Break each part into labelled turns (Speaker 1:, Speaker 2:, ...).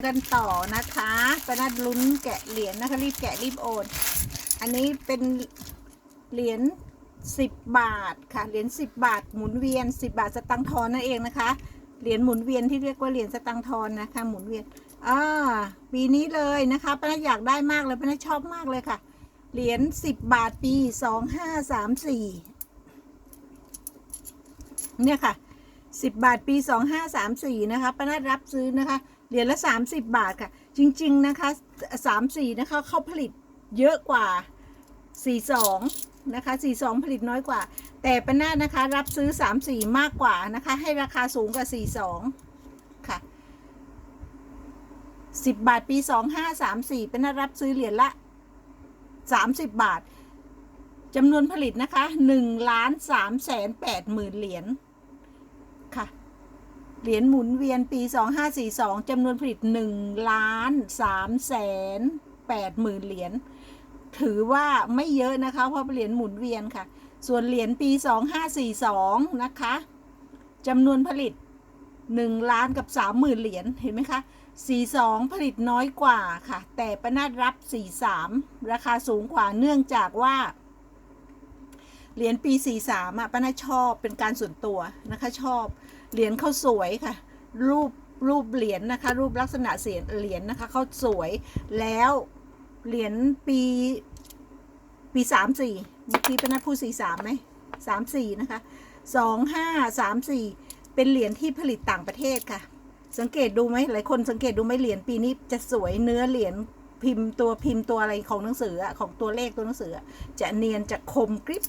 Speaker 1: กันต่อนะคะปนัดลุ้นแกะเหรียญนะคะ รีบแกะรีบโอน อันนี้เป็นเหรียญสิบบาทค่ะ เหรียญสิบบาทหมุนเวียนสิบาทสตังทอนนั่นเองนะคะ เหรียญหมุนเวียนที่เรียกว่าเหรียญสตังทอนนะคะ หมุนเวียนอ่าปีนี้เลยนะคะป้านัดอยากได้มากเลยป้านัดชอบมากเลยค่ะ เหรียญสิบบาทปีสองห้าสามสี่เนี่ยค่ะสิบบาทปีสองห้าสามสี่นะคะป้านัดรับซื้อนะคะ เหรียญละสามสิบบาทค่ะ จริง ๆ นะคะสามสี่นะคะเขาผลิตเยอะกว่าสี่สองนะคะสี่สองผลิตน้อยกว่า แต่ป้านาดนะคะรับซื้อสามสี่มากกว่านะคะ ให้ราคาสูงกว่าสี่สองค่ะสิบบาทปีสองห้าสามสี่ป้านาดรับซื้อเหรียญละสามสิบบาทจำนวนผลิตนะคะหนึ่งล้านสามแสนแปดหมื่นเหรียญ เหรียญหมุนเวียนปี 2542จำนวนผลิต1ล้าน3แสน8หมื่นเหรียญถือว่าไม่เยอะนะคะ เพราะเป็นเหรียญหมุนเวียนค่ะ ส่วนเหรียญปี 2542 นะคะจำนวนผลิต 1 ล้านกับ3หมื่นเหรียญเห็นไหมคะ 42 ผลิตน้อยกว่าค่ะ แต่ประนาดรับ 43 ราคาสูงกว่าเนื่องจากว่าเหรียญปี 43อะป้านาชอบเป็นการส่วนตัวนะคะชอบ เหรียญเขาสวยค่ะ รูปรูปเหรียญนะคะ รูปลักษณะเสียเหรียญนะคะเขาสวยแล้วเหรียญปีปีสามสี่เมื่อกี้เป็นนักพูดสี่สามไหมสามสี่นะคะสองห้าสามสี่เป็นเหรียญที่ผลิตต่างประเทศค่ะ สังเกตดูไหมหลายคนสังเกตดูไหมเหรียญปีนี้จะสวยเนื้อเหรียญพิมพ์ตัวพิมพ์ตัวอะไรของหนังสือของตัวเลขตัวหนังสือ จะเนียนจะคมกริบ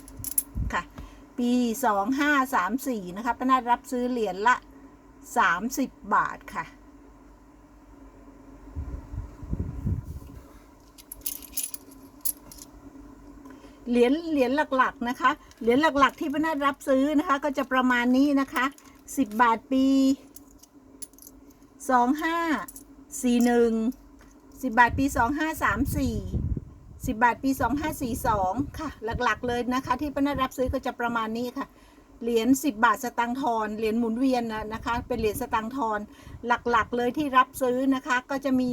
Speaker 1: ปีสองห้าสามสี่นะคะป้านาดรับซื้อเหรียญละสามสิบบาทค่ะ เหรียญเหรียญหลัก ๆ นะคะ เหรียญหลัก ๆ ที่ป้านาดรับซื้อนะคะ ก็จะประมาณนี้นะคะสิบบาทปีสองห้าสี่หนึ่งสิบบาทปีส องห้าสามสี่สิบบาทปีสองห้าสี่สองค่ะ หลักๆเลยนะคะที่ป้านาดรับซื้อก็จะประมาณนี้ค่ะ เหรียญสิบบาทสตังค์ทอนเหรียญหมุนเวียนนะนะคะ เป็นเหรียญสตังค์ทอนหลักๆเลยที่รับซื้อนะคะ ก็จะมี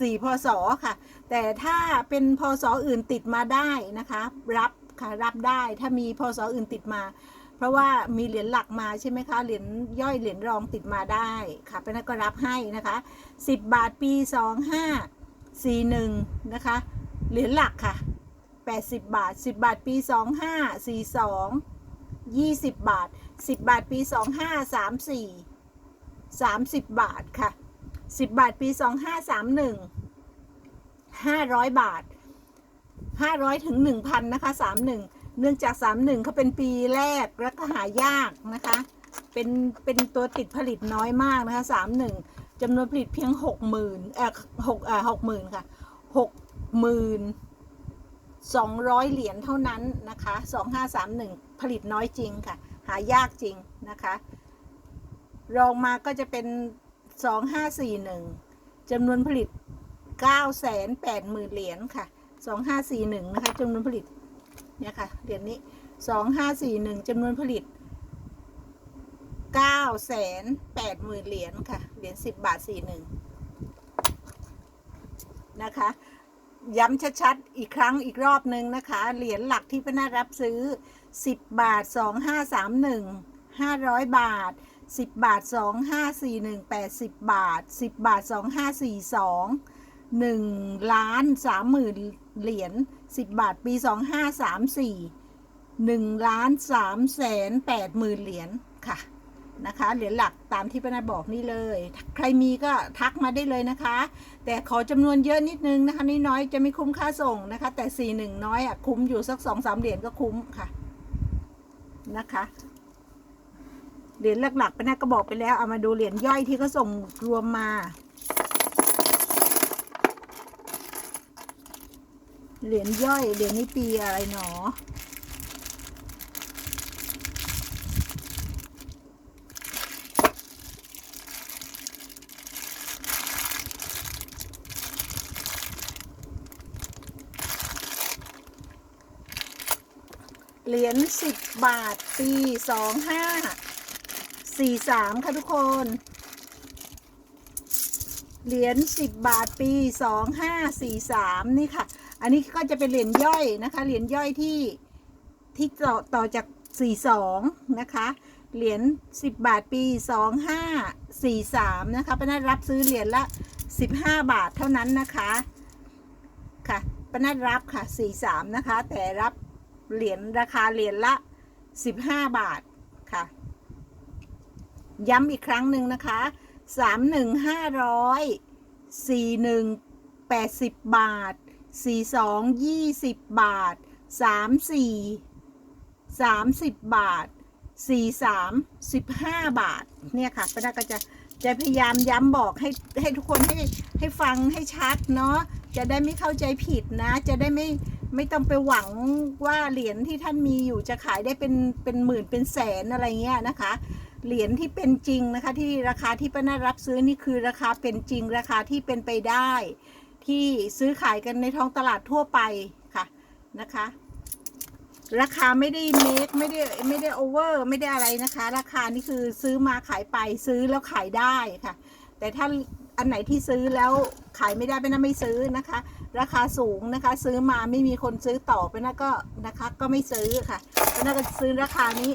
Speaker 1: สี่พศค่ะ แต่ถ้าเป็นพศอื่นติดมาได้นะคะ รับค่ะรับได้ถ้ามีพศอื่นติดมา เพราะว่ามีเหรียญหลักมาใช่ไหมคะเหรียญย่อยเหรียญรองติดมาได้ค่ะเป็นนั้นก็รับให้นะคะ 10 บาทปี 25 41 นะคะ เหรียญหลักค่ะ 80 บาท 10 บาทปี 25 42 20 บาท 10 บาทปี 25 34 30 บาทค่ะ 10 บาทปี 2531 500 บาท 500 ถึง 1,000 นะคะ 31 เนื่องจาก 31เขาเป็นปีแรกแล้วก็หายากนะคะ เป็นเป็นตัวติดผลิตน้อยมากนะคะ 31จำนวนผลิตเพียง 60,000เอ่อ6เอ่อ60,000 ค่ะ6 หมื่นสองร้อยเหรียญเท่านั้นนะคะสองห้าสามหนึ่งผลิตน้อยจริงค่ะ หายากจริงนะคะรองมาก็จะเป็นสองห้าสี่หนึ่งจำนวนผลิตเก้าแสนแปดหมื่นเหรียญค่ะสองห้าสี่หนึ่งนะคะจำนวนผลิตเนี่ยค่ะเหรียญนี้สองห้าสี่หนึ่งจำนวนผลิตเก้าแสนแปดหมื่นเหรียญค่ะเหรียญสิบบาทสี่หนึ่งนะคะ ย้ำชัดๆ อีกครั้งอีกรอบนึงนะคะ เหรียญหลักที่ป้านารับซื้อ 10 บาท 2531 500 บาท 10 บาท 2541 80 บาท 10 บาท 2542 1ล้าน30,000 เหรียญ 10 บาท ปี 2534 1ล้าน3แสน8หมื่นเหรียญค่ะ นะคะเหรียญหลักตามที่ป้านาบอกนี่เลย ใครมีก็ทักมาได้เลยนะคะ แต่ขอจำนวนเยอะนิดนึงนะคะน,น้อยจะไม่คุ้มค่าส่งนะคะ แต่4 1น้อยอะคุ้มอยู่สัก2 3เหรียญก็คุ้มค่ะนะคะเหรียญหลักๆป้านาก็บอกไปแล้วเอามาดูเหรียญย่อยที่เขาส่งรวมมาเหรียญย่อยเหรียญนี้ปีอะไรหนอ เหรียญสิบบาท ปีสองห้าสี่สามค่ะทุกคน เหรียญ10บบาทปี2543นี่ค่ะ อันนี้ก็จะเป็นเหรียญย่อยนะคะ เหรียญย่อยที่ที่ต่อต่อจาก42นะคะ เหรียญ10บบาทปี2543นะคะป้านัดรับซื้อเหรียญละ15บห้าบาทเท่านั้นนะคะ ค่ะป้านัดรับค่ะ43นะคะ แต่รับ เหรียญราคาเหรียญละ 15 บาทค่ะ ย้ำอีกครั้งหนึ่งนะคะสามหนึ่งห้าร้อยสี่หนึ่งแปดสิบบาทสี่สองยี่สิบบาทสามสี่สามสิบบาทสี่สามสิบห้าบาท เนี่ยค่ะป้าดาก็จะจะพยายามย้ำบอกให้ให้ทุกคนให้ให้ฟังให้ชัดเนาะจะได้ไม่เข้าใจผิดนะ จะได้ไม่ ไม่ต้องไปหวังว่าเหรียญที่ท่านมีอยู่จะขายได้เป็นเป็นหมื่นเป็นแสนอะไรเงี้ยนะคะ เหรียญที่เป็นจริงนะคะ ที่ราคาที่ป้านารับซื้อนี่คือราคาเป็นจริงราคาที่เป็นไปได้ ที่ซื้อขายกันในท้องตลาดทั่วไปค่ะนะคะ ราคาไม่ได้เมคไม่ได้ไม่ได้โอเวอร์ไม่ได้อะไรนะคะ ราคานี่คือซื้อมาขายไปซื้อแล้วขายได้ค่ะ แต่ถ้าอันไหนที่ซื้อแล้วขายไม่ได้เป็นน่าไม่ซื้อนะคะ ราคาสูงนะคะ ซื้อมาไม่มีคนซื้อต่อเป็นน่าก็นะคะก็ไม่ซื้อค่ะเป็น่าก็ซื้อราคานี้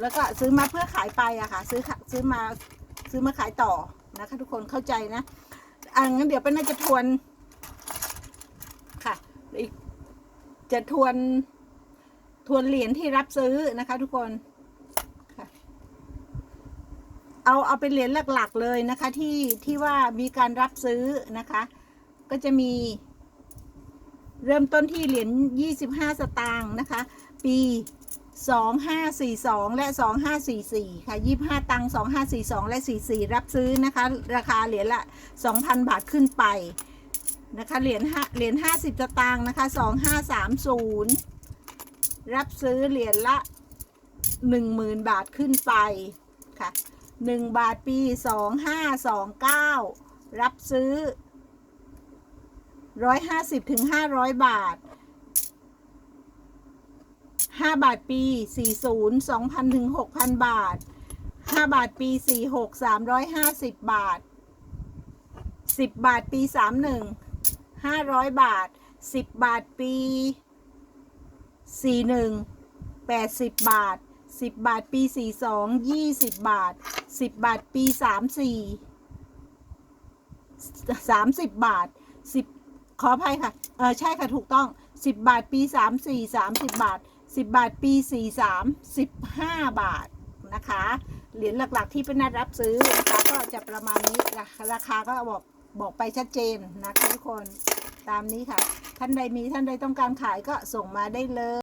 Speaker 1: แล้วก็ซื้อมาเพื่อขายไปอะค่ะ ซื้อซื้อมาซื้อมาขายต่อนะคะ ทุกคนเข้าใจนะอะงั้นเดี๋ยวเป็นน่าจะทวนค่ะอีกจะทวนทวนเหรียญที่รับซื้อนะคะ ทุกคนเอาเอาเป็นเหรียญหลักๆเลยนะคะที่ที่ว่ามีการรับซื้อนะคะ ก็จะมีเริ่มต้นที่เหรียญ 25 สตางค์นะคะ ปี 2542 และ 2544 ค่ะ 25 ตังค์2542 และ 44 รับซื้อนะคะ ราคาเหรียญละ 2,000 บาทขึ้นไปนะคะ เหรียญห้าเหรียญ 50 สตางค์นะคะ 2530 รับซื้อเหรียญละ 10,000 บาทขึ้นไปค่ะ 1 บาทปี 2529 รับซื้อ 150ถึง500 บาท 5 บาทปี 40 2,000ถึง6,000 บาท 5 บาทปี 46 350 บาท 10 บาทปี 31 500 บาท 10 บาทปี 41 80 บาท 10 บาทปี 42 20 บาท 10 บาทปี 34 30 บาท ขออภัยค่ะ เออใช่ค่ะถูกต้อง 10 บาทปี 34 30 บาท 10 บาทปี 43 15 บาทนะคะ เหรียญหลักๆที่เป็นนัดรับซื้อนะคะก็จะประมาณนี้ราคาราคาก็บอกบอกไปชัดเจนนะคะทุกคนตามนี้ค่ะ ท่านใดมีท่านใดต้องการขายก็ส่งมาได้เลย